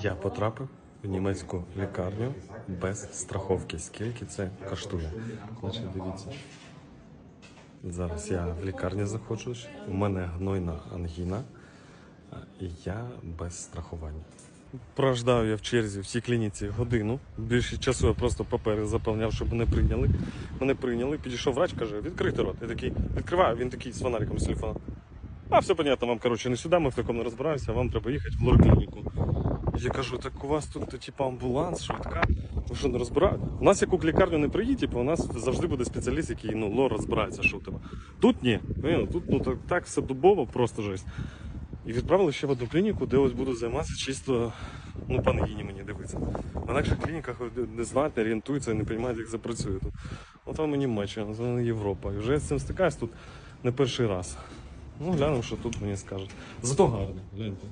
Я потрапив в німецьку лікарню без страховки. Скільки це коштує? Значить, дивіться. Зараз я в лікарні заходжу. У мене гнойна ангіна, і я без страхування. Прождав я в черзі в цій клініці годину. Більше часу я просто папери заповняв, щоб мене прийняли. Мене прийняли, підійшов врач, каже, відкрити рот. Я такий, відкриваю, він такий з фонариком з телефоном. А, все понятно, вам, коротше, не сюди, ми в такому не розбираємося, вам треба їхати в лорклініку. Я кажу, так у вас тут типу, амбуланс, швидка. Ви що не розбираєте? У нас яку лікарню не приїдь, типу, у нас завжди буде спеціаліст, який ну, лор розбирається, що у тебе. Тут ні. Ну, Тут ну, так, так все дубово, просто жесть. І відправили ще в одну клініку, де ось буду займатися чисто ну, по ангіні мені дивиться. В інакших клініках не знають, не орієнтуються, не розуміють, як це працює тут. От вам і Німеччина, це Європа. І вже я з цим стикаюсь тут не перший раз. Ну, глянемо, що тут мені скажуть. Зато гарно, гляньте.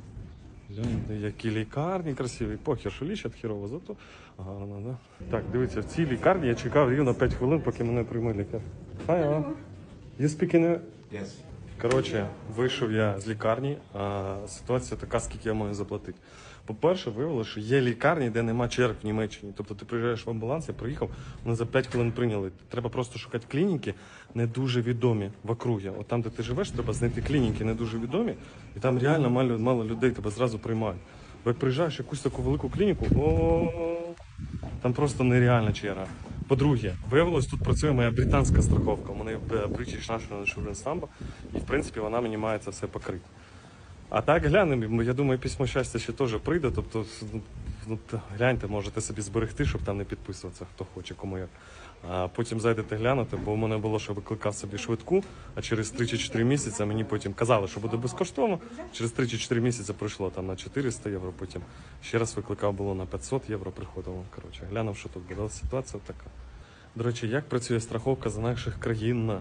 Гляньте, які лікарні красиві. Похер, що лічать хірово, зато гарно, да? Так, дивіться, в цій лікарні я чекав рівно 5 хвилин, поки мене прийме лікар. Hi, hello. You speak in... Yes. Коротше, вийшов я з лікарні, а ситуація така, скільки я маю заплатити. По-перше, виявилося, що є лікарні, де нема черг в Німеччині. Тобто ти приїжджаєш в амбуланс, я приїхав, вони за 5 хвилин прийняли. Треба просто шукати клініки, не дуже відомі в округі. От там, де ти живеш, треба знайти клініки не дуже відомі, і там реально мало, мало людей тебе зразу приймають. Бо як приїжджаєш якусь таку велику клініку, о там просто нереальна черга. По-друге, виявилось, тут працює моя британська страховка. У мене British National Insurance Number, і в принципі вона мені має це все покрити. А так глянемо, я думаю, письмо щастя ще теж прийде. Тобто, ну, ну, гляньте, можете собі зберегти, щоб там не підписуватися, хто хоче, кому як. А потім зайдете глянути, бо у мене було, що викликав собі швидку, а через 3 чи 4 місяці мені потім казали, що буде безкоштовно. Через 3 чи 4 місяці прийшло там на 400 євро, потім ще раз викликав було на 500 євро, приходило. Коротше, глянув, що тут буде. Ситуація така. До речі, як працює страховка за наших країн?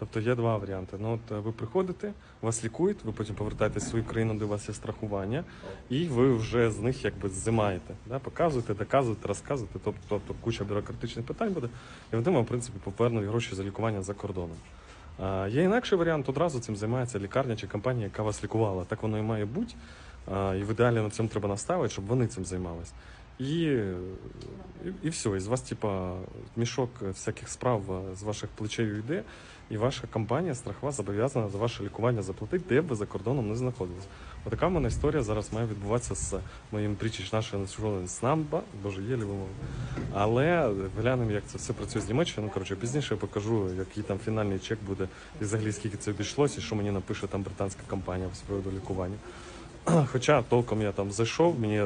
Тобто є два варіанти. Ну, от е, ви приходите, вас лікують, ви потім повертаєтесь в свою країну, де у вас є страхування, і ви вже з них якби зимаєте. Да? Показуєте, доказуєте, розказуєте, тобто, тобто куча бюрократичних питань буде, і вони вам, в принципі, повернуть гроші за лікування за кордоном. А, є інакший варіант, одразу цим займається лікарня чи компанія, яка вас лікувала. Так воно і має бути. І в ідеалі на цьому треба наставити, щоб вони цим займались. І, і, і все, і з вас, типа, мішок всяких справ е, з ваших плечей йде, і ваша компанія страхова зобов'язана за ваше лікування заплатити, де б ви за кордоном не знаходились. Отака в мене історія зараз має відбуватися з моїм причіч нашої національної снамба, боже, є вимови. Але глянемо, як це все працює з Німеччини. Ну, коротше, пізніше я покажу, який там фінальний чек буде, і взагалі скільки це обійшлося, і що мені напише там британська компанія з приводу лікування. Хоча толком я там зайшов, мені